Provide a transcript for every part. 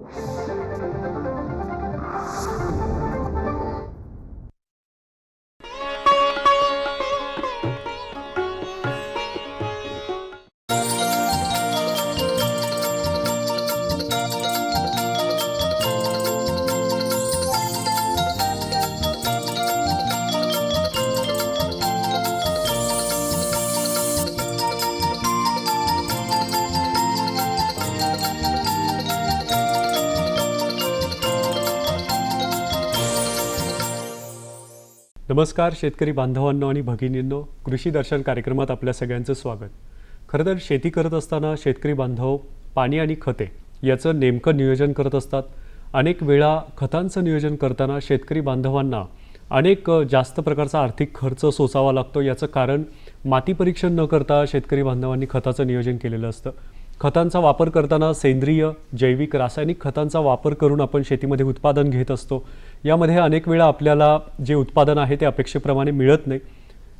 Thank you. नमस्कार शेतकरी बांधवांनो आणि भगिनींनो. कृषी दर्शन कार्यक्रमात आपल्या सगळ्यांचं स्वागत. खरं तर शेती करत असताना शेतकरी बांधव पाणी आणि खते याचं नेमकं नियोजन करत असतात. अनेक वेळा खतांचं नियोजन करताना शेतकरी बांधवांना अनेक जास्त प्रकारचा आर्थिक खर्च सोसावा लागतो. याचं कारण माती परीक्षण न करता शेतकरी बांधवांनी खताचं नियोजन केलेलं असतं. खतांचा वापर करताना सेंद्रिय जैविक रासायनिक खतांचा वापर करून आपण शेतीमध्ये उत्पादन घेत असतो. यामध्ये अनेक वेळा आपल्याला जे उत्पादन आहे ते अपेक्षेप्रमाणे मिळत नाही.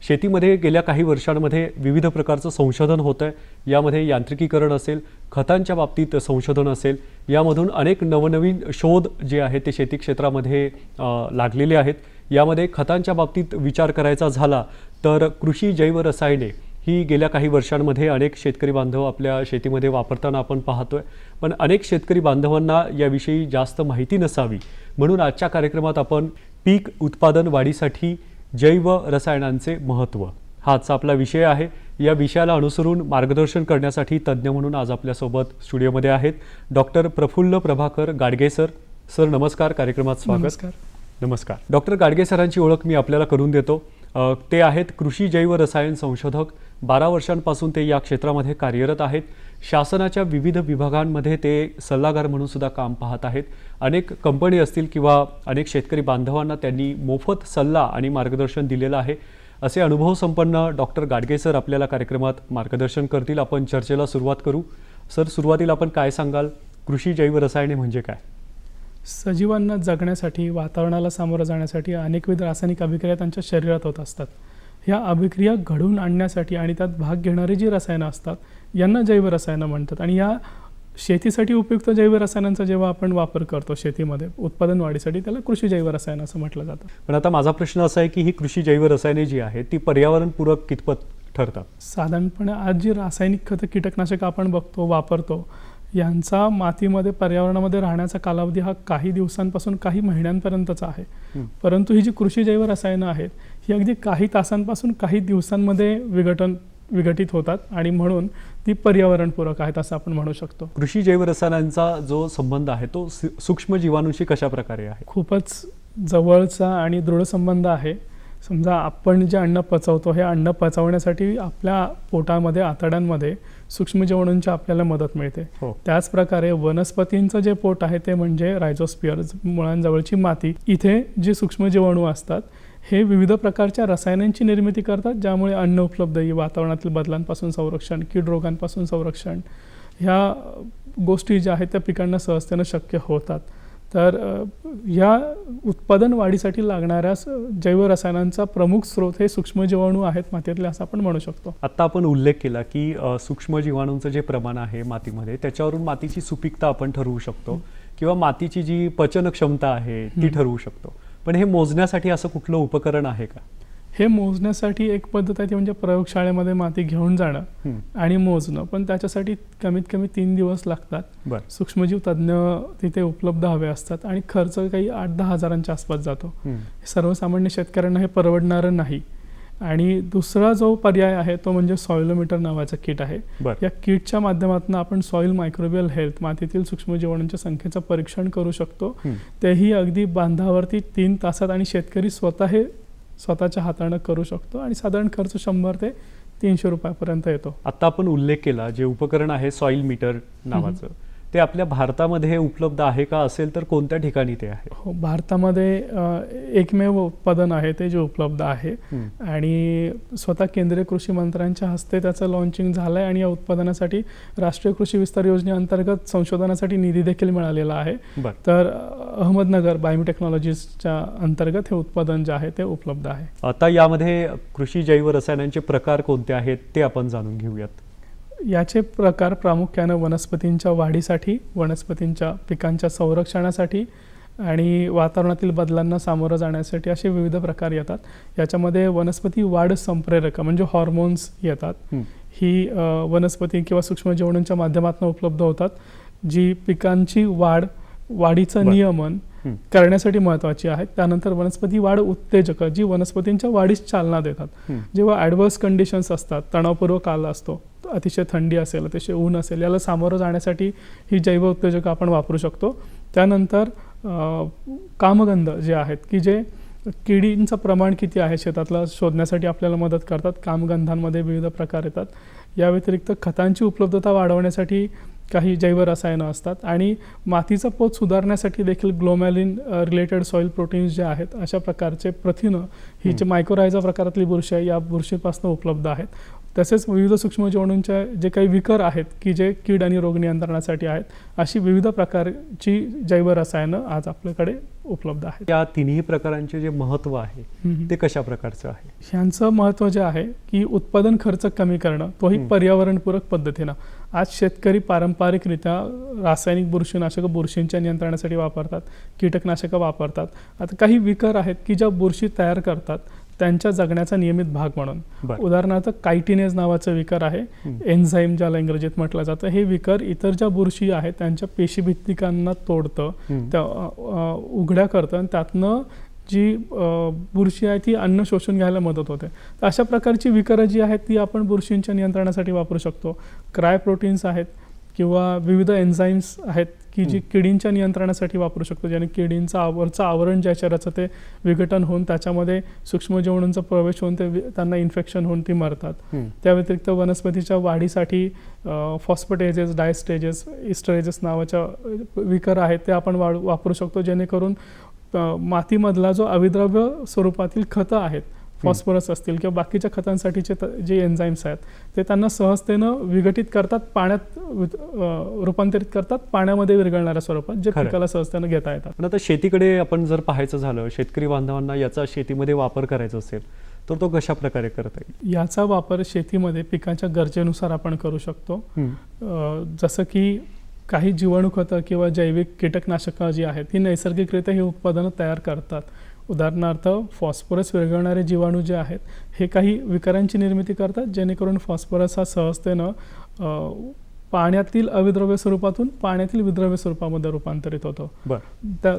शेतीमध्ये गेल्या काही वर्षांमध्ये विविध प्रकारचं संशोधन होतं आहे यामध्ये यांत्रिकीकरण असेल खतांच्या बाबतीत संशोधन असेल. यामधून अनेक नवनवीन शोध जे आहेत ते शेती क्षेत्रामध्ये लागलेले आहेत. यामध्ये खतांच्या बाबतीत विचार करायचा झाला तर कृषी जैव रसायने ही गेल्या काही वर्षांमध्ये अनेक शेतकरी बांधव आपल्या शेतीमध्ये वापरताना आपण पाहतोय. पण अनेक शेतकरी बांधवांना याविषयी जास्त माहिती नसावी. म्हणून आजच्या कार्यक्रमात आपण पीक उत्पादन वाढीसाठी जैव रसायनांचे महत्त्व हा आजचा आपला विषय आहे. या विषयाला अनुसरून मार्गदर्शन करण्यासाठी तज्ज्ञ म्हणून आज आपल्यासोबत स्टुडिओमध्ये आहेत doctor Prafulla Prabhakar Gadge sir. Sir नमस्कार. कार्यक्रमात स्वागत. नमस्कार. नमस्कार. डॉक्टर गाडगे सरांची ओळख मी आपल्याला करून देतो. ते आहेत कृषी जैव रसायन संशोधक बारा वर्षांपासून ते या क्षेत्रामध्ये कार्यरत आहेत. शासनाच्या विविध विभागांमध्ये ते सल्लागार म्हणून सुद्धा काम पाहत आहेत. अनेक कंपनी असतील किंवा अनेक शेतकरी बांधवांना त्यांनी मोफत सल्ला आणि मार्गदर्शन दिलेलं आहे. असे अनुभव संपन्न डॉक्टर गाडगे सर आपल्याला कार्यक्रमात मार्गदर्शन करतील. आपण चर्चेला सुरुवात करू. सर सुरुवातीला आपण काय सांगाल? कृषी जैव रसायने म्हणजे काय? सजीवांना जगण्यासाठी वातावरणाला सामोरं जाण्यासाठी अनेकविध रासायनिक अभिक्रिया त्यांच्या शरीरात होत असतात. ह्या अभिक्रिया घडवून आणण्यासाठी आणि त्यात भाग घेणारी जी रसायनं असतात यांना जैव रसायनं म्हणतात. आणि या शेतीसाठी उपयुक्त जैव रसायनांचा जेव्हा आपण वापर करतो शेतीमध्ये उत्पादन वाढीसाठी त्याला कृषी जैव रसायन असं म्हटलं जातं. पण आता माझा प्रश्न असा आहे की ही कृषी जैव रसायने जी आहेत ती पर्यावरणपूरक कितपत ठरतात? साधारणपणे आज जी रासायनिक खतं कीटकनाशक आपण बघतो वापरतो यांचा मातीमध्ये पर्यावरणामध्ये राहण्याचा कालावधी हा काही दिवसांपासून काही महिन्यांपर्यंतचा आहे. परंतु ही जी कृषी जैव रसायनं आहेत ही अगदी काही तासांपासून काही दिवसांमध्ये विघटन विघटित होतात आणि म्हणून ती पर्यावरणपूरक आहेत असं आपण म्हणू शकतो. कृषी जैव रसायनांचा जो संबंध आहे तो सूक्ष्म जीवाणूशी कशा प्रकारे आहे? खूपच जवळचा आणि दृढ संबंध आहे. समजा आपण जे अन्न पचवतो हे अन्न पचवण्यासाठी आपल्या पोटामध्ये आतड्यांमध्ये सूक्ष्मजीवाणूंची आपल्याला मदत मिळते. हो. त्याचप्रकारे वनस्पतींचं जे पोट आहे ते म्हणजे रायझोस्पियर मुळांजवळची माती. इथे जे सूक्ष्मजीवाणू असतात हे विविध प्रकारच्या रसायनांची निर्मिती करतात ज्यामुळे अन्न उपलब्धही वातावरणातील बदलांपासून संरक्षण कीड रोगांपासून संरक्षण ह्या गोष्टी ज्या आहेत त्या पिकांना सहजतेनं शक्य होतात. तर अ, या उत्पादन वाढीसाठी लागणाऱ्या स- जैव रसायनांचा प्रमुख स्रोत हे सूक्ष्मजीवाणू आहेत मातीतले असं आपण म्हणू शकतो. आत्ता आपण उल्लेख केला की अ, सूक्ष्म जीवाणूंचं जे प्रमाण आहे मातीमध्ये त्याच्यावरून मातीची सुपीकता आपण ठरवू शकतो किंवा मातीची जी पचन क्षमता आहे ती. ठरवू शकतो. पण हे मोजण्यासाठी असं कुठलं उपकरण आहे का? हे मोजण्यासाठी एक पद्धत आहे ती म्हणजे प्रयोगशाळेमध्ये माती घेऊन जाणं. आणि मोजणं. पण त्याच्यासाठी कमीत कमी तीन दिवस लागतात. सूक्ष्मजीव तज्ज्ञ तिथे उपलब्ध हवे असतात आणि खर्च काही आठ दहा हजारांच्या आसपास जातो. सर्वसामान्य शेतकऱ्यांना हे परवडणारं नाही. आणि दुसरा जो पर्याय आहे तो म्हणजे सॉइलोमीटर नावाचं किट आहे. या किटच्या माध्यमातून आपण सॉईल मायक्रोबियल हेल्थ मातीतील सूक्ष्मजीवाणूंच्या संख्येचं परीक्षण करू शकतो. हं. तेही अगदी बांधावरती तीन तासात आणि शेतकरी स्वतः हे स्वतःच्या हातानं करू शकतो आणि साधारण खर्च शंभर ते तीनशे रुपयापर्यंत येतो. आत्ता आपण उल्लेख केला जे उपकरण आहे सॉईल मीटर नावाचं. ते आपल्या भारतामध्ये हे उपलब्ध आहे का असेल तर कोणत्या ठिकाणी ते आहे? हो भारतामध्ये एकमेव उत्पादन आहे ते जे उपलब्ध आहे. आणि स्वतः केंद्रीय कृषी मंत्र्यांच्या हस्ते त्याचं लॉन्चिंग झालं आहे आणि या उत्पादनासाठी राष्ट्रीय कृषी विस्तार योजनेअंतर्गत संशोधनासाठी निधी देखील मिळालेला आहे. तर अहमदनगर बायोटेक्नॉलॉजीजच्या अंतर्गत हे उत्पादन जे आहे ते उपलब्ध आहे. आता यामध्ये कृषी जैव रसायनांचे प्रकार कोणते आहेत ते आपण जाणून घेऊयात. याचे प्रकार प्रामुख्यानं वनस्पतींच्या वाढीसाठी वनस्पतींच्या पिकांच्या संरक्षणासाठी आणि वातावरणातील बदलांना सामोरं जाण्यासाठी असे विविध प्रकार येतात याच्यामध्ये वनस्पती वाढ संप्रेरक म्हणजे हॉर्मोन्स येतात हं. वनस्पती किंवा सूक्ष्मजीवाणूंच्या माध्यमातून उपलब्ध होतात जी पिकांची वाढ वाढीचं. नियमन. करण्यासाठी महत्त्वाची आहेत त्यानंतर वनस्पती वाढ उत्तेजक जी वनस्पतींच्या वाढीस चालना देतात. जेव्हा ॲडवर्स कंडिशन्स असतात तणावपूर्वक काल असतो अतिशय थंडी असेल अतिशय ऊन असेल याला सामोरं जाण्यासाठी ही जैव उत्तेजक आपण वापरू शकतो. त्यानंतर कामगंध जे आहेत की जे किडींचं प्रमाण किती आहे शेतातलं शोधण्यासाठी आपल्याला मदत करतात. कामगंधांमध्ये विविध प्रकार येतात. या व्यतिरिक्त खतांची उपलब्धता वाढवण्यासाठी काही जैव रसायनं असतात आणि मातीचा पोत सुधारण्यासाठी देखील ग्लोमॅलिन रिलेटेड सॉईल प्रोटीन्स जे आहेत अशा प्रकारचे प्रथिनं ही जे मायक्रोरायझा प्रकारातली बुरशी आहे या बुरशीपासून उपलब्ध आहेत. तसेच विविध सूक्ष्मजीवाणूंच्या जे काही विकर आहेत की जे कीड आणि रोग नियंत्रणासाठी आहेत अशी विविध प्रकारची जैव रसायनं आज आपल्याकडे उपलब्ध आहेत या तिन्ही प्रकारांचे जे महत्त्व आहे. ते कशा प्रकारचं आहे ह्यांचं महत्त्व जे आहे की उत्पादन खर्च कमी करणं तोही. पर्यावरणपूरक पद्धतीनं आज शेतकरी पारंपरिकरित्या रासायनिक बुरशीनाशकं बुरशींच्या नियंत्रणासाठी वापरतात कीटकनाशकं वापरतात आता काही विकर आहेत की ज्या बुरशी तयार करतात त्यांच्या जगण्याचा नियमित भाग म्हणून. उदाहरणार्थ कायटिनेज नावाचं विकर आहे. एन्झाईम ज्याला इंग्रजीत म्हटलं जातं हे विकर इतर ज्या बुरशी आहेत त्यांच्या पेशीभित्तिकांना तोडतं. त्या उघड्या करतं आणि त्यातनं जी बुरशी आहे ती अन्न शोषून घ्यायला मदत होते. तर अशा प्रकारची विकरं जी आहेत ती आपण बुरशींच्या नियंत्रणासाठी वापरू शकतो. क्राय प्रोटीन्स आहेत किंवा विविध एन्झाईम्स आहेत की जी. किडींच्या नियंत्रणासाठी वापरू शकतो ज्याने किडींचं आवरचं आवरण जे आहे शरीराचं ते विघटन होऊन त्याच्यामध्ये सूक्ष्मजीवाणूंचा प्रवेश होऊन ते त्यांना इन्फेक्शन होऊन ती मरतात. त्या व्यतिरिक्त वनस्पतीच्या वाढीसाठी फॉस्फटेजेस डायस्टेजेस इस्टरेजेस नावाच्या विकर आहेत ते आपण वाढ वापरू शकतो जेणेकरून मातीमधला जो अविद्रव्य स्वरूपातील खतं आहेत फॉस्फरस असतील किंवा बाकीच्या खतांसाठीचे जे एन्झाईम्स आहेत ते त्यांना सहजतेनं विघटित करतात पाण्यात रूपांतरित करतात पाण्यामध्ये विरघळणाऱ्या स्वरूपात जे. पिकाला सहजतेनं घेता येतात पण आता शेतीकडे आपण जर पाहायचं झालं शेतकरी बांधवांना याचा शेतीमध्ये वापर करायचा असेल तर तो कशा प्रकारे करता येईल याचा वापर शेतीमध्ये पिकाच्या गरजेनुसार आपण करू शकतो हं. जसं की काही जीवाणू खतं किंवा जैविक कीटकनाशकं जी आहेत ती नैसर्गिकरित्या ही उत्पादनं तयार करतात उदाहरणार्थ फॉस्फरस विरघळणारे जीवाणू जे आहेत हे काही विकारांची निर्मिती करतात जेणेकरून फॉस्फरस हा सहजतेनं पाण्यातील अविद्रव्य स्वरूपातून पाण्यातील विद्रव्य स्वरूपामध्ये रूपांतरित होतो.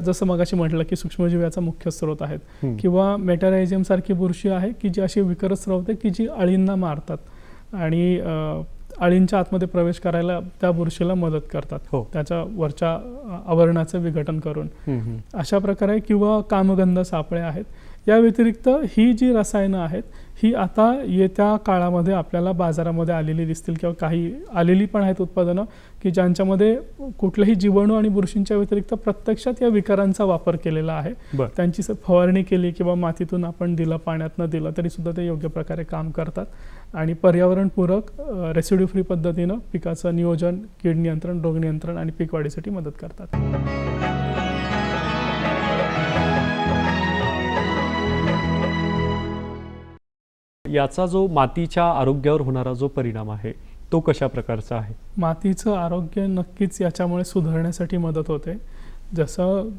जसं मगाशी म्हटलं की सूक्ष्मजीव याचा मुख्य स्रोत आहेत. किंवा मेटारायझियम सारखी बुरशी आहे की जी अशी विकर स्रवते की जी अळींना मारतात. आणि अळींच्या आतमध्ये प्रवेश करायला त्या बुरशीला मदत करतात. हो. त्याच्या वरच्या आवरणाचं विघटन करून. अशा प्रकारे किंवा कामगंध सापळे आहेत या व्यतिरिक्त ही जी रसायनं आहेत ही आता येत्या काळामध्ये आपल्याला बाजारामध्ये आलेली दिसतील किंवा काही आलेली पण आहेत उत्पादनं की ज्यांच्यामध्ये कुठलेही जीवाणू आणि बुरशींच्या व्यतिरिक्त प्रत्यक्षात या विकारांचा वापर केलेला आहे. त्यांची फवारणी केली किंवा मातीतून आपण दिलं पाण्यातनं दिलं तरी सुद्धा ते योग्य प्रकारे काम करतात. आणि पर्यावरणपूरक रेसिड्यू फ्री पद्धतीनं पिकाचं नियोजन कीड नियंत्रण रोग नियंत्रण आणि पीक वाढीसाठी मदत करतात. याचा जो मातीच्या आरोग्यावर होणारा जो परिणाम आहे तो कशा प्रकारचा आहे? मातीचं आरोग्य नक्कीच याच्यामुळे सुधारण्यासाठी मदत होते. जसं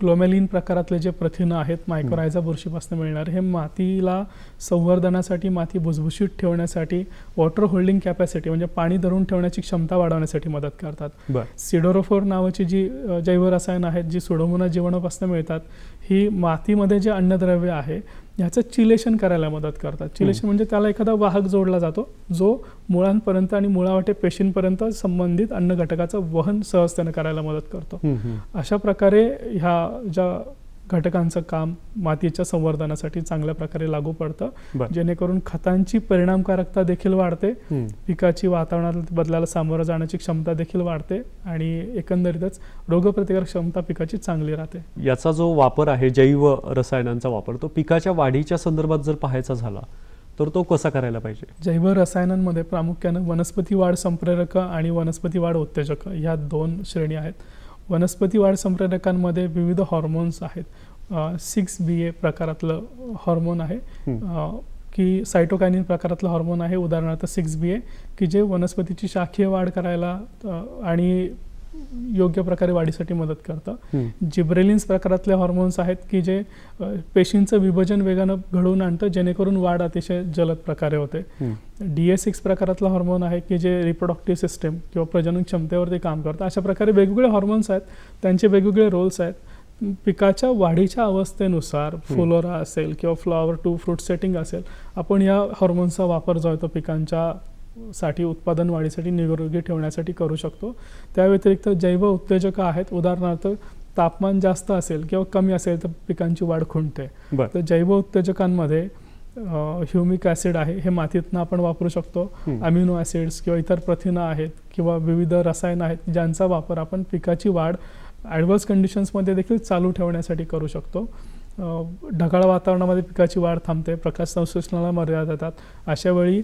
ग्लोमेलिन प्रकारातले जे प्रथिनं आहेत मायक्रोरायझा बुरशीपासून मिळणारे हे मातीला संवर्धनासाठी माती भुसभुशीत ठेवण्यासाठी वॉटर होल्डिंग कॅपॅसिटी म्हणजे पाणी धरून ठेवण्याची क्षमता वाढवण्यासाठी मदत करतात. सिडोरोफोर नावाची जी जैवरसायनं आहेत जी सुडोमोना जीवाणूपासून मिळतात ही मातीमध्ये जे अन्नद्रव्य आहे ह्याचं चिलेशन करायला मदत करतात. चिलेशन म्हणजे त्याला एखादा वाहक जोडला जातो जो मुळांपर्यंत आणि मुळावाटे पेशींपर्यंत संबंधित अन्न घटकाचं वहन सहजतेनं करायला मदत करतो. अशा प्रकारे ह्या ज्या घटकांचं काम मातीच्या संवर्धनासाठी चांगल्या प्रकारे लागू पडतं. जेणेकरून खतांची परिणामकारकता देखील वाढते. पिकाची वातावरणात बदलाला सामोरं जाण्याची क्षमता देखील वाढते आणि एकंदरीतच रोगप्रतिकारक क्षमता पिकाची चांगली राहते. याचा जो वापर आहे जैव रसायनांचा वापर तो पिकाच्या वाढीच्या संदर्भात जर पाहायचा झाला तर तो कसा करायला पाहिजे? जैव रसायनांमध्ये प्रामुख्यानं वनस्पती वाढ संप्रेरक आणि वनस्पती वाढ उत्तेजक ह्या दोन श्रेणी आहेत. वनस्पती वाढ संप्रेरकांमध्ये विविध हॉर्मोन्स आहेत. सिक्स बी ए प्रकारातलं हॉर्मोन आहे. की सायटोकायनिन प्रकारातलं हॉर्मोन आहे. उदाहरणार्थ सिक्स बी ए की जे वनस्पतीची शाखीय वाढ करायला आणि योग्य प्रकारे वाढीसाठी मदत करतं. जिब्रेलिन्स प्रकारातले हॉर्मोन्स आहेत की जे पेशींचं विभाजन वेगानं घडवून आणतं जेणेकरून वाढ अतिशय जलद प्रकारे होते. हम्म. डी एस सिक्स प्रकारातला हॉर्मोन आहे की जे रिप्रोडक्टिव्ह सिस्टम किंवा प्रजनन क्षमतेवरती काम करतं. अशा प्रकारे वेगवेगळे हॉर्मोन्स आहेत त्यांचे वेगवेगळे रोल्स आहेत. पिकाच्या वाढीच्या अवस्थेनुसार फुलोरा असेल किंवा फ्लॉवर टू फ्रूट सेटिंग असेल आपण या हॉर्मोन्सचा वापर जो आहे तो पिकांच्या साठी उत्पादन वाढीसाठी निरोगी ठेवण्यासाठी करू शकतो. त्या व्यतिरिक्त जैव उत्तेजक आहेत. उदाहरणार्थ तापमान जास्त असेल किंवा कमी असेल तर पिकांची वाढ खुंटते. तर जैव उत्तेजकांमध्ये ह्युमिक ॲसिड आहे हे मातीतनं आपण वापरू शकतो. अमिनो ॲसिड्स किंवा इतर प्रथिनं आहेत किंवा विविध रसायनं आहेत ज्यांचा वापर आपण पिकाची वाढ ॲडवर्स कंडिशन्समध्ये देखील चालू ठेवण्यासाठी करू शकतो. ढगाळ वातावरणामध्ये पिकाची वाढ थांबते प्रकाश संश्लेषणाला मर्यादा येतात अशा वेळी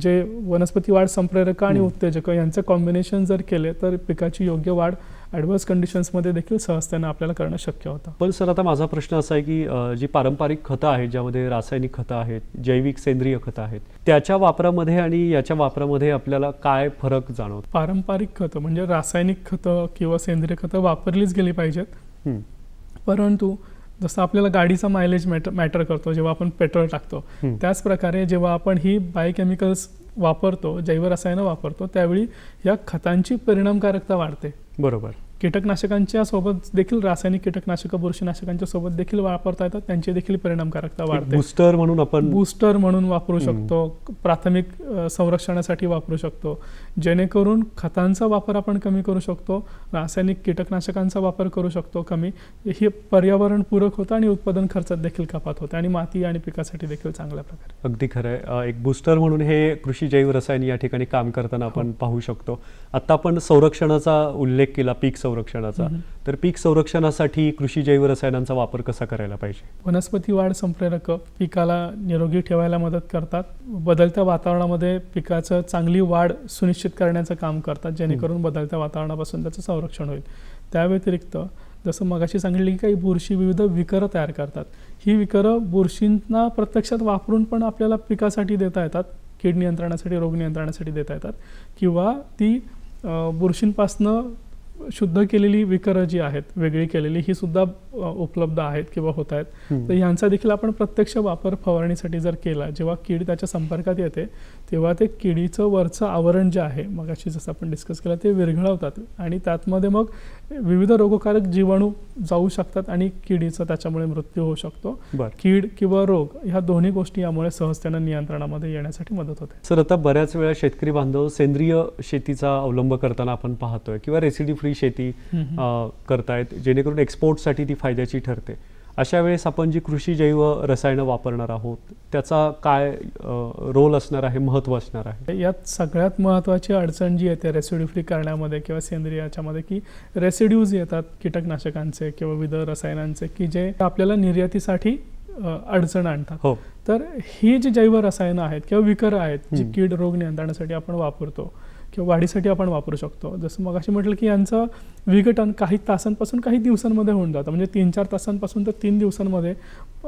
जे वनस्पती वाढ संप्रेरक आणि. उत्तेजक यांचे कॉम्बिनेशन जर केले तर पिकाची योग्य वाढ ॲडवर्स कंडिशन्समध्ये देखील सहजतेनं आपल्याला करणं शक्य होतं पण सर आता माझा प्रश्न असा आहे की जी पारंपरिक खतं आहेत ज्यामध्ये रासायनिक खतं आहेत जैविक सेंद्रिय खतं आहेत त्याच्या वापरामध्ये आणि याच्या वापरामध्ये आपल्याला काय फरक जाणवतो पारंपरिक खतं म्हणजे रासायनिक खतं किंवा सेंद्रिय खतं वापरलीच गेली पाहिजेत. परंतु जसं आपल्याला गाडीचा मायलेज मॅटर मॅटर करतो जेव्हा आपण पेट्रोल टाकतो. त्याच प्रकारे जेव्हा आपण ही बायोकेमिकल्स वापरतो जैवरसायनं वापरतो त्यावेळी या खतांची परिणामकारकता वाढते. बरोबर. कीटकनाशकांच्या सोबत देखील रासायनिक कीटकनाशकं बुरशीनाशकांच्या सोबत देखील वापरता येतात. त्यांची देखील परिणामकारकता वाढते. बुस्टर म्हणून आपण बूस्टर म्हणून वापरू. शकतो. प्राथमिक संरक्षणासाठी वापरू शकतो. जेणेकरून खतांचा वापर आपण कमी करू शकतो. रासायनिक कीटकनाशकांचा वापर करू शकतो कमी. हे पर्यावरण पूरक होतं आणि उत्पादन खर्चात देखील कपात होते आणि माती आणि पिकासाठी देखील चांगल्या प्रकारे. अगदी खरं आहे. एक बुस्टर म्हणून हे कृषी जैव रसायन या ठिकाणी काम करताना आपण पाहू शकतो. आता आपण संरक्षणाचा उल्लेख केला पीक संरक्षणाचा. तर पीक संरक्षणासाठी कृषी जैव रसायनांचा वापर कसा करायला पाहिजे? वनस्पती वाढ संप्रेरक पिकाला निरोगी ठेवायला मदत करतात. बदलत्या वातावरणामध्ये पिकाचं चांगली वाढ सुनिश्चित करण्याचं काम करतात जेणेकरून बदलत्या वातावरणापासून त्याचं संरक्षण होईल. त्या व्यतिरिक्त जसं मगाशी सांगितलं की काही बुरशी विविध विकरं तयार करतात. ही विकरं बुरशींना प्रत्यक्षात वापरून पण आपल्याला पिकासाठी देता येतात. कीड नियंत्रणासाठी रोग नियंत्रणासाठी देता येतात. किंवा ती बुरशींपासनं शुद्ध केलेली विकरं जी आहेत वेगळी केलेली ही सुद्धा उपलब्ध आहेत किंवा होत आहेत. तर ह्यांचा देखील आपण प्रत्यक्ष वापर फवारणीसाठी जर केला जेव्हा कीड त्याच्या संपर्कात येते तेव्हा ते किडीचं वरचं आवरण जे आहे मग अशी जसं आपण डिस्कस केलं ते विरघळवतात आणि त्यातमध्ये मग विविध रोगकारक जीवाणू जाऊ शकतात आणि किडीचा त्याच्यामुळे मृत्यू होऊ शकतो. कीड किंवा रोग ह्या दोन्ही गोष्टी यामुळे सहजतेनं नियंत्रणामध्ये येण्यासाठी मदत होते. सर आता बऱ्याच वेळा शेतकरी बांधव सेंद्रिय शेतीचा अवलंब करताना आपण पाहतोय किंवा रेसिडी फ्री शेती हम्म. अ, करतायत जेणेकरून एक्सपोर्टसाठी ती फायद्याची ठरते अशा वेळेस आपण जी कृषी जैव रसायनं वापरणार आहोत त्याचा काय रोल असणार आहे महत्त्व असणार आहे यात सगळ्यात महत्त्वाची अडचण जी येते रेसिड्यू फ्री करण्यामध्ये किंवा सेंद्रिय याच्यामध्ये की रेसिड्यूज येतात कीटकनाशकांचे किंवा विविध रसायनांचे की जे आपल्याला निर्यातीसाठी अडचण आणतात हो तर ही जी जैव रसायनं आहेत किंवा विकरं आहेत जी. कीड रोग नियंत्रणासाठी आपण वापरतो किंवा वाढीसाठी आपण वापरू शकतो. जसं मग अशी म्हटलं की यांचं विघटन काही तासांपासून काही दिवसांमध्ये होऊन जातं. म्हणजे तीन चार तासांपासून तर तीन दिवसांमध्ये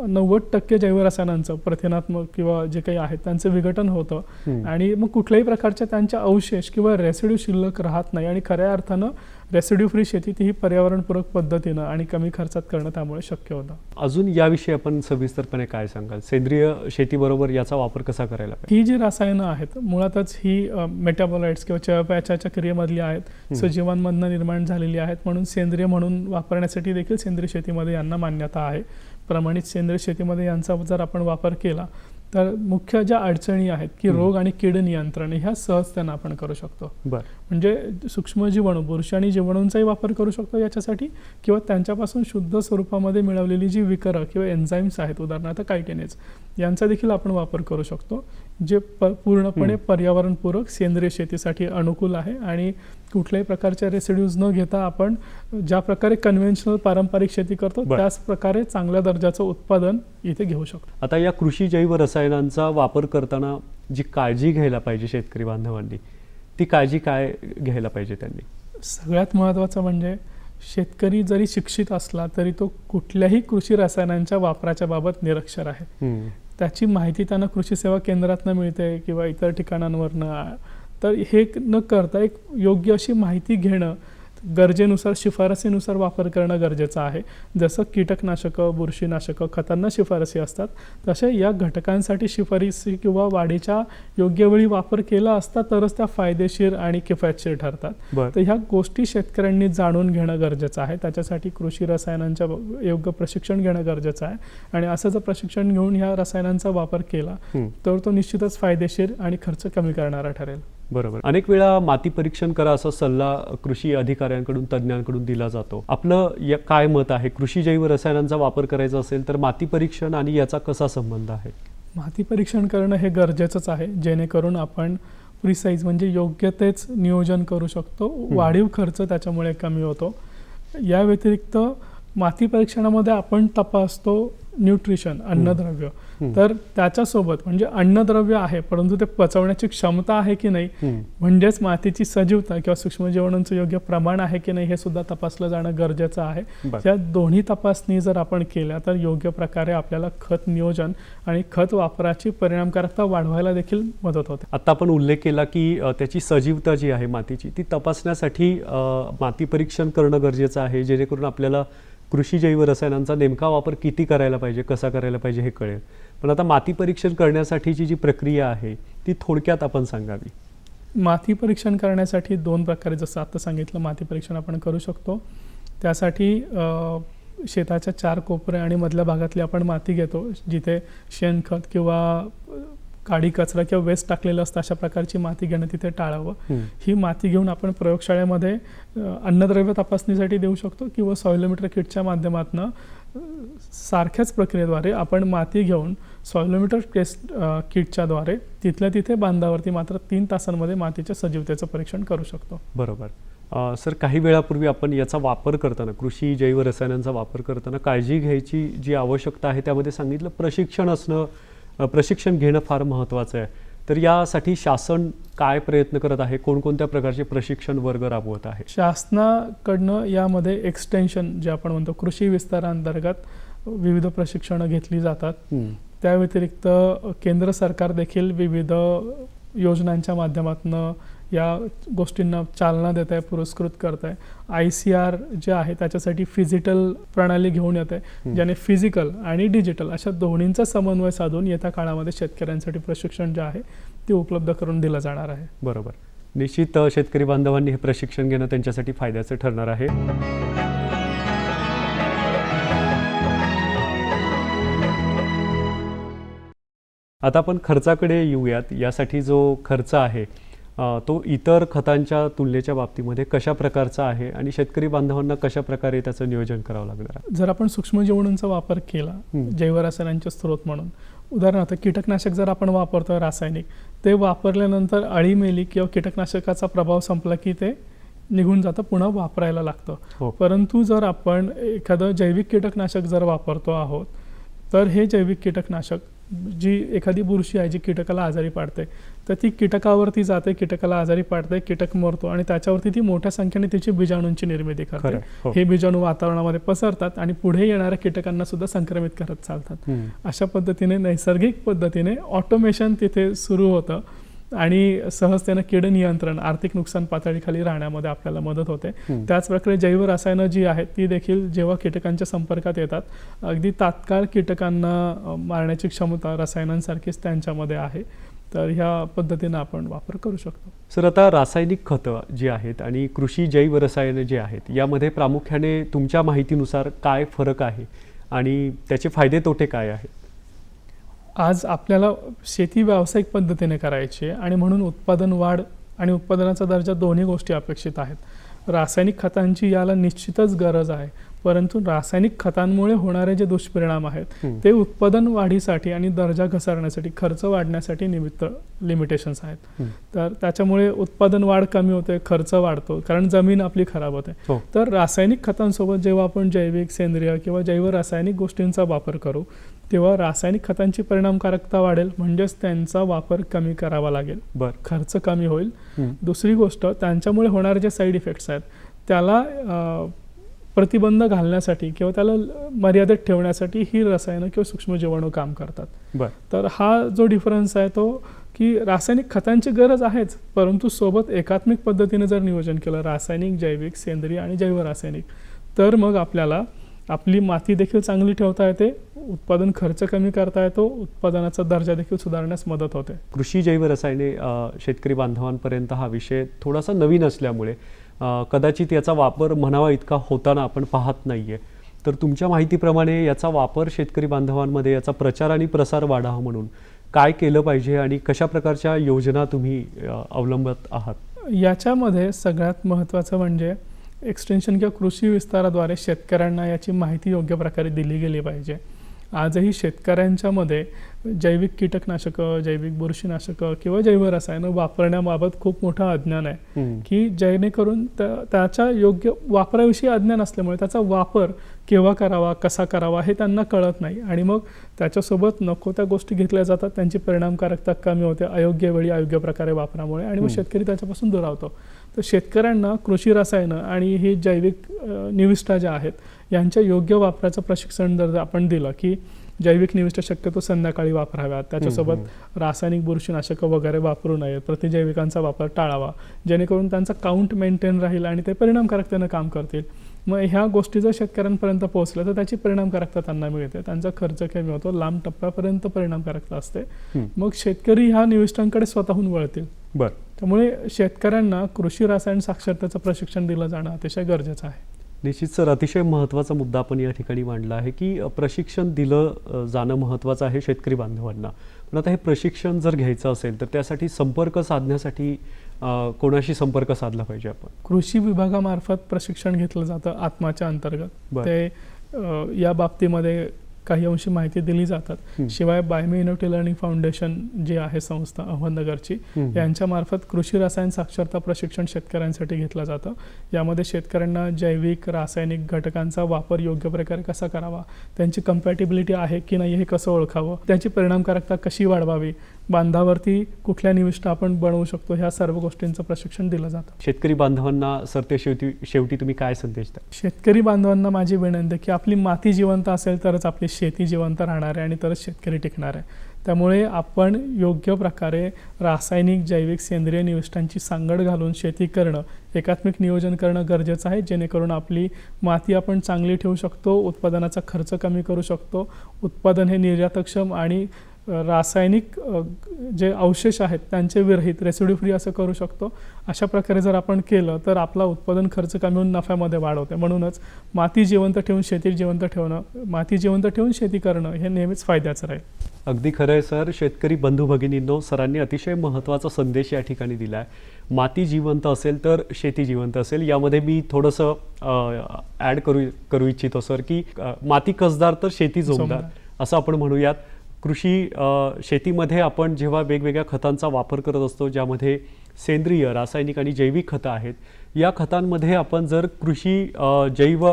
नव्वद टक्के जैवरसायनांचं प्रथिनात्मक किंवा जे काही आहेत त्यांचं विघटन होतं. आणि मग कुठल्याही प्रकारच्या त्यांच्या अवशेष किंवा रेसिड्यू शिल्लक राहत नाही आणि खऱ्या अर्थानं रेसिड्यू फ्री शेती ती ही पर्यावरणपूरक पद्धतीनं आणि कमी खर्चात करणं त्यामुळे शक्य होतं. अजून याविषयी आपण सविस्तरपणे काय सांगाल? सेंद्रिय शेतीबरोबर याचा वापर कसा करायला ही जी रसायनं आहेत मुळातच ही मेटाबोलाइट्स किंवा चयापचयाच्या क्रियेमधली आहेत सजीवांमधनं निर्माण झालेली आहेत म्हणून सेंद्रिय म्हणून वापरण्यासाठी देखील सेंद्रिय शेतीमध्ये यांना मान्यता आहे. प्रमाणित सेंद्रिय शेतीमध्ये यांचा जर आपण वापर केला तर मुख्य ज्या अडचणी आहेत की. रोग आणि कीड नियंत्रण ह्या सहजतेनं आपण करू शकतो. बर. म्हणजे सूक्ष्म जीवाणू बुरशी आणि जीवाणूंचाही वापर करू शकतो याच्यासाठी किंवा त्यांच्यापासून शुद्ध स्वरूपामध्ये मिळवलेली जी विकरं किंवा एन्झाईम्स आहेत उदाहरणार्थ कायटेनेज यांचा देखील आपण वापर करू शकतो. जे प पूर्णपणे. पर्यावरणपूरक सेंद्रिय शेतीसाठी अनुकूल आहे आणि कुठल्याही प्रकारच्या रेसिड्यूज न घेता आपण ज्या प्रकारे कन्व्हेन्शनल पारंपरिक शेती करतो. त्याच प्रकारे चांगल्या दर्जाचं उत्पादन इथे घेऊ शकतो आता या कृषी जैव रसायनांचा वापर करताना जी काळजी घ्यायला पाहिजे शेतकरी बांधवांनी ती काळजी काय घ्यायला पाहिजे त्यांनी सगळ्यात महत्त्वाचं म्हणजे शेतकरी जरी शिक्षित असला तरी तो कुठल्याही कृषी रसायनांच्या वापराच्या बाबत निरक्षर आहे. त्याची माहिती त्यांना कृषी सेवा केंद्रातनं मिळते किंवा इतर ठिकाणांवरनं. तर हे न करता एक योग्य अशी माहिती घेणं गरजेनुसार शिफारसीनुसार वापर करणं गरजेचं आहे. जसं कीटकनाशकं बुरशीनाशकं खतांना शिफारसी असतात तसे या घटकांसाठी शिफारसी किंवा वाढीच्या योग्य वेळी वापर केला असता तरच त्या फायदेशीर आणि किफायतशीर ठरतात. तर ह्या गोष्टी शेतकऱ्यांनी जाणून घेणं गरजेचं आहे. त्याच्यासाठी कृषी रसायनांच्या योग्य प्रशिक्षण घेणं गरजेचं आहे. आणि असं जर प्रशिक्षण घेऊन ह्या रसायनांचा वापर केला. तर तो निश्चितच फायदेशीर आणि खर्च कमी करणारा ठरेल. बरोबर. अनेक वेळा माती परीक्षण करा असा सल्ला कृषी अधिकाऱ्यांकडून तज्ज्ञांकडून दिला जातो. आपलं या काय मत आहे? कृषी जैव रसायनांचा वापर करायचा असेल तर माती परीक्षण आणि याचा कसा संबंध आहे? माती परीक्षण करणं हे गरजेचंच आहे जेणेकरून आपण प्रिसाईज म्हणजे योग्य तेच नियोजन करू शकतो. वाढीव खर्च त्याच्यामुळे कमी होतो. या व्यतिरिक्त माती परीक्षणामध्ये आपण तपासतो न्यूट्रिशन अन्नद्रव्य. तर त्याच्यासोबत म्हणजे अन्नद्रव्य आहे परंतु ते पचवण्याची क्षमता आहे की नाही. म्हणजेच मातीची सजीवता किंवा सूक्ष्मजीवाणूंचं योग्य प्रमाण आहे की नाही हे सुद्धा तपासलं जाणं गरजेचं आहे. या दोन्ही तपासणी जर आपण केल्या तर योग्य प्रकारे आपल्याला खत नियोजन आणि खत वापराची परिणामकारकता वाढवायला देखील मदत होते आता आपण उल्लेख केला की त्याची सजीवता जी आहे मातीची ती तपासण्यासाठी माती परीक्षण करणं गरजेचं आहे जेणेकरून आपल्याला कृषी जैव रसायनांचा नेमका वापर किती करायला पाहिजे कसा करायला पाहिजे हे कळेल. पण आता माती परीक्षण करण्यासाठीची जी प्रक्रिया आहे ती थोडक्यात आपण सांगावी. माती परीक्षण करण्यासाठी दोन प्रकारे जसं आता सांगितलं माती परीक्षण आपण करू शकतो. त्यासाठी शेताच्या चार कोपऱ्या आणि मधल्या भागातली आपण माती घेतो जिथे शेणखत किंवा काडी कचरा किंवा वेस्ट टाकलेलं असतं अशा प्रकारची माती घेणं तिथे टाळावं. हं. माती घेऊन आपण प्रयोगशाळेमध्ये अन्नद्रव्य तपासणीसाठी देऊ शकतो किंवा सॉइलोमीटर किटच्या माध्यमातून सारख्याच प्रक्रियेद्वारे आपण माती घेऊन सॉइलोमीटर टेस्ट किटच्याद्वारे तिथल्या तिथे बांधावरती मात्र तीन तासांमध्ये मातीच्या सजीवतेचं परीक्षण करू शकतो. बरोबर. सर काही वेळापूर्वी आपण याचा वापर करताना कृषी जैव रसायनांचा वापर करताना काळजी घ्यायची जी आवश्यकता आहे त्यामध्ये सांगितलं प्रशिक्षण असणं प्रशिक्षण घेणं फार महत्त्वाचं आहे. तर यासाठी शासन काय प्रयत्न करत आहे? कोणकोणत्या प्रकारचे प्रशिक्षण वर्ग राबवत आहे? शासनाकडनं यामध्ये एक्सटेन्शन जे आपण म्हणतो कृषी विस्तारांतर्गत विविध प्रशिक्षणं घेतली जातात. त्या व्यतिरिक्त केंद्र सरकार देखील विविध योजनांच्या माध्यमातून या गोष्टींना चालना देत आहे पुरस्कृत करत आहे आय सी आर जे आहे त्याच्यासाठी फिजिटल प्रणाली घेऊन येत आहे. ज्याने फिजिकल आणि डिजिटल अशा दोन्हींचा समन्वय साधून येत्या काळामध्ये शेतकऱ्यांसाठी प्रशिक्षण जे आहे ते उपलब्ध करून दिलं जाणार आहे. बरोबर. निश्चित शेतकरी बांधवांनी हे प्रशिक्षण घेणं त्यांच्यासाठी फायद्याचं ठरणार आहे. आता आपण खर्चाकडे येऊयात. यासाठी जो खर्च आहे तो इतर खतांच्या तुलनेच्या बाबतीमध्ये कशा प्रकारचा आहे आणि शेतकरी बांधवांना कशा प्रकारे त्याचं नियोजन करावं लागणार आहे? जर आपण सूक्ष्मजीवाणूंचा वापर केला. जैवरासायनांचे स्रोत म्हणून. उदाहरणार्थ कीटकनाशक जर आपण वापरतोय रासायनिक ते वापरल्यानंतर अळी मेली किंवा कीटकनाशकाचा प्रभाव संपला की ते निघून जातं पुन्हा वापरायला लागतं. हो. परंतु जर आपण एखादं जैविक कीटकनाशक जर वापरतो आहोत तर हे जैविक कीटकनाशक जी एखादी बुरशी आहे जी कीटकाला आजारी पाडते तर ती कीटकावरती जाते कीटकाला आजारी पाडते कीटक मरतो आणि त्याच्यावरती ती मोठ्या संख्येने तिची बीजाणूंची निर्मिती करते. हो. हे बीजाणू वातावरणामध्ये पसरतात आणि पुढे येणाऱ्या कीटकांना सुद्धा संक्रमित करत चालतात. अशा पद्धतीने नैसर्गिक पद्धतीने ऑटोमेशन तिथे सुरू होतं आणि सहजतेनं कीड नियंत्रण आर्थिक नुकसान पातळीखाली राहण्यामध्ये आपल्याला मदत होते हं. त्याच प्रकारे जैव रसायनं जी आहेत ती देखील जेव्हा कीटकांच्या संपर्कात येतात अगदी तात्काळ कीटकांना मारण्याची क्षमता रसायनांसारखीच त्यांच्यामध्ये आहे तर ह्या पद्धतीनं आपण वापर करू शकतो. सर आता रासायनिक खतं जी आहेत आणि कृषी जैव रसायनं जी आहेत यामध्ये प्रामुख्याने तुमच्या माहितीनुसार काय फरक आहे आणि त्याचे फायदे तोटे काय आहेत? आज आपल्याला शेती व्यावसायिक पद्धतीने करायची आहे आणि म्हणून उत्पादन वाढ आणि उत्पादनाचा दर्जा दोन्ही गोष्टी अपेक्षित आहेत. रासायनिक खतांची याला निश्चितच गरज आहे. परंतु रासायनिक खतांमुळे होणारे जे दुष्परिणाम आहेत. ते उत्पादन वाढीसाठी आणि दर्जा घसरण्यासाठी खर्च वाढण्यासाठी निमित्त लिमिटेशन्स आहेत. तर त्याच्यामुळे उत्पादन वाढ कमी होते खर्च वाढतो कारण जमीन आपली खराब होते हो तर रासायनिक खतांसोबत जेव्हा आपण जैविक सेंद्रिय किंवा जैव रासायनिक गोष्टींचा वापर करू तेव्हा रासायनिक खतांची परिणामकारकता वाढेल म्हणजेच त्यांचा वापर कमी करावा लागेल बर खर्च कमी होईल. दुसरी गोष्ट त्यांच्यामुळे होणारे जे साईड इफेक्ट्स आहेत त्याला प्रतिबंध घालण्यासाठी किंवा त्याला मर्यादित ठेवण्यासाठी ही रसायनं किंवा सूक्ष्म जीवाणू काम करतात. बर. तर हा जो डिफरन्स आहे तो की रासायनिक खतांची गरज आहेच परंतु सोबत एकात्मिक पद्धतीने जर नियोजन केलं रासायनिक जैविक सेंद्रिय आणि जैव रासायनिक तर मग आपल्याला आपली माती देखील चांगली ठेवता येते उत्पादन खर्च कमी करता येतो उत्पादनाचा दर्जा देखील सुधारण्यास मदत होते. कृषी जैव रसायने शेतकरी बांधवांपर्यंत हा विषय थोडासा नवीन असल्यामुळे कदाचित याचा वापर म्हणावा इतका होताना आपण पाहत नाही आहे तर तुमच्या माहितीप्रमाणे याचा वापर शेतकरी बांधवांमध्ये याचा प्रचार आणि प्रसार वाढावा म्हणून काय केलं पाहिजे आणि कशा प्रकारच्या योजना तुम्ही अवलंबत आहात? याच्यामध्ये सगळ्यात महत्त्वाचं म्हणजे एक्सटेन्शन किंवा कृषी विस्ताराद्वारे शेतकऱ्यांना याची माहिती योग्य प्रकारे दिली गेली पाहिजे. आजही शेतकऱ्यांच्यामध्ये जैविक कीटकनाशकं जैविक बुरशीनाशकं किंवा जैव रसायनं वापरण्याबाबत खूप मोठं अज्ञान आहे. की जेणेकरून त्या- त्याच्या योग्य वापराविषयी अज्ञान असल्यामुळे त्याचा वापर केव्हा करावा कसा करावा हे त्यांना कळत नाही. आणि मग त्याच्यासोबत नको त्या गोष्टी घेतल्या जातात त्यांची परिणामकारकता कमी होते अयोग्य वेळी अयोग्य प्रकारे वापरामुळे आणि मग. शेतकरी त्याच्यापासून दुरावतो. तर शेतकऱ्यांना कृषी रसायनं आणि ही जैविक निविष्ठा ज्या आहेत यांच्या योग्य वापराचं प्रशिक्षण जर आपण दिलं की जैविक निविष्ठा शक्यतो संध्याकाळी वापराव्यात. त्याच्यासोबत रासायनिक बुरशीनाशकं वगैरे वापरू नयेत. प्रतिजैविकांचा वापर टाळावा. जेणेकरून त्यांचा काउंट मेंटेन राहील आणि ते परिणामकारकतेनं काम करतील. मग ह्या गोष्टी जर शेतकऱ्यांपर्यंत पोहोचल्या तर त्याची परिणामकारकता त्यांना मिळते. त्यांचा खर्च कमी होतो लांब टप्प्यापर्यंत परिणामकारकता असते. मग शेतकरी ह्या निविष्ठांकडे स्वतःहून वळतील. बर. त्यामुळे शेतकऱ्यांना कृषी रसायन साक्षरतेचं प्रशिक्षण दिलं जाणं अतिशय गरजेचं आहे. निश्चित सर अतिशय महत्त्वाचा मुद्दा आपण या ठिकाणी मांडला आहे की प्रशिक्षण दिलं जाणं महत्त्वाचं आहे शेतकरी बांधवांना. पण आता हे प्रशिक्षण जर घ्यायचं असेल तर त्यासाठी संपर्क साधण्यासाठी कोणाशी संपर्क साधला पाहिजे आपण? कृषी विभागामार्फत प्रशिक्षण घेतलं जातं आत्माच्या अंतर्गत. ते या बाबतीमध्ये काही अंशी माहिती दिली जातात. शिवाय बायमी इनोव्हेटिव्ह लर्निंग फाउंडेशन जी आहे संस्था अहमदनगरची हं. यांच्यामार्फत कृषी रसायन साक्षरता प्रशिक्षण शेतकऱ्यांसाठी घेतलं जातं यामध्ये शेतकऱ्यांना जैविक रासायनिक घटकांचा वापर योग्य प्रकारे कसा करावा त्यांची कम्पॅटिबिलिटी आहे की नाही हे कसं ओळखावं त्याची परिणामकारकता कशी वाढवावी बांधावरती कुठल्या निविष्ठा आपण बनवू शकतो ह्या सर्व गोष्टींचं प्रशिक्षण दिलं जातं. शेतकरी बांधवांना सर ते शेवटी शेवटी तुम्ही काय संदेश द्या शेतकरी बांधवांना माझी विनंती की आपली माती जिवंत असेल तरच आपली शेती जिवंत राहणार आहे आणि तरच शेतकरी टिकणार आहे. त्यामुळे आपण योग्य प्रकारे रासायनिक जैविक सेंद्रिय निविष्ठांची सांगड घालून शेती करणं एकात्मिक नियोजन करणं गरजेचं आहे जेणेकरून आपली माती आपण चांगली ठेवू शकतो उत्पादनाचा खर्च कमी करू शकतो उत्पादन हे निर्यातक्षम आणि रासायनिक जे अवशेष आहेत त्यांचे विरहित रेसिड्यू फ्री असं करू शकतो. अशा प्रकारे जर आपण केलं तर आपला उत्पादन खर्च कमी होऊन नफ्यामध्ये वाढ होते. म्हणूनच माती जिवंत ठेवून शेती जिवंत ठेवणं माती जिवंत ठेवून शेती करणं हे नेहमीच फायद्याचं राहील. अगदी खरं आहे सर. शेतकरी बंधू भगिनींनो सरांनी अतिशय महत्त्वाचा संदेश या ठिकाणी दिला आहे माती जिवंत असेल तर शेती जिवंत असेल. यामध्ये मी थोडंसं ॲड करू करू इच्छितो सर की माती कसदार तर शेती जोमदार. असं आपण म्हणूयात. कृषी शेतीमध्ये आपण जेव्हा वेगवेगळ्या खतांचा वापर करत असतो ज्यामध्ये सेंद्रिय रासायनिक आणि जैविक खतं आहेत या खतांमध्ये आपण जर कृषी जैव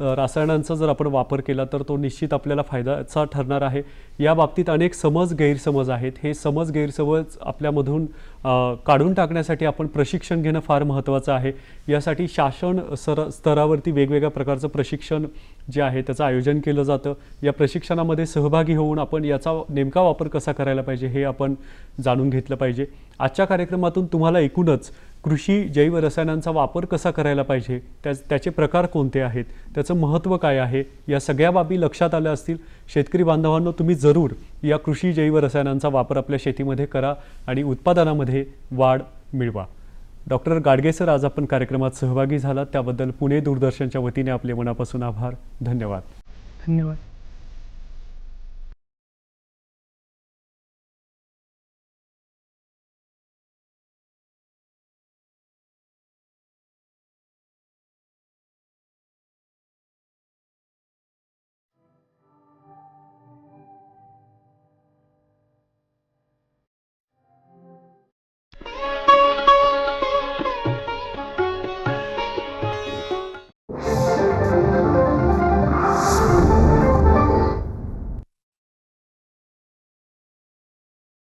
रसायनांचा जर आपण वापर केला तर तो निश्चित आपल्याला फायद्याचा ठरणार आहे. या बाबतीत अनेक समज गैरसमज आहेत. हे समज गैरसमज आपल्यामधून काढून टाकण्यासाठी आपण प्रशिक्षण घेणं फार महत्त्वाचं आहे. यासाठी शासन सर स्तरावरती वेगवेगळ्या प्रकारचं प्रशिक्षण जे आहे त्याचं आयोजन केलं जातं. या प्रशिक्षणामध्ये सहभागी होऊन आपण याचा नेमका वापर कसा करायला पाहिजे हे आपण जाणून घेतलं पाहिजे. आजच्या कार्यक्रमातून तुम्हाला एकूणच कृषी जैव रसायनांचा वापर कसा करायला पाहिजे? त्या त्याचे प्रकार कोणते आहेत? त्याचं महत्त्व काय आहे? या सगळ्या बाबी लक्षात आल्या असतील. शेतकरी बांधवांनो तुम्ही जरूर या कृषी जैव रसायनांचा वापर आपल्या शेतीमध्ये करा आणि उत्पादनामध्ये वाढ मिळवा. डॉक्टर गाडगे सर आज आपण कार्यक्रमात सहभागी झालात. त्याबद्दल पुणे दूरदर्शनच्या वतीने आपले मनापासून आभार. धन्यवाद. धन्यवाद.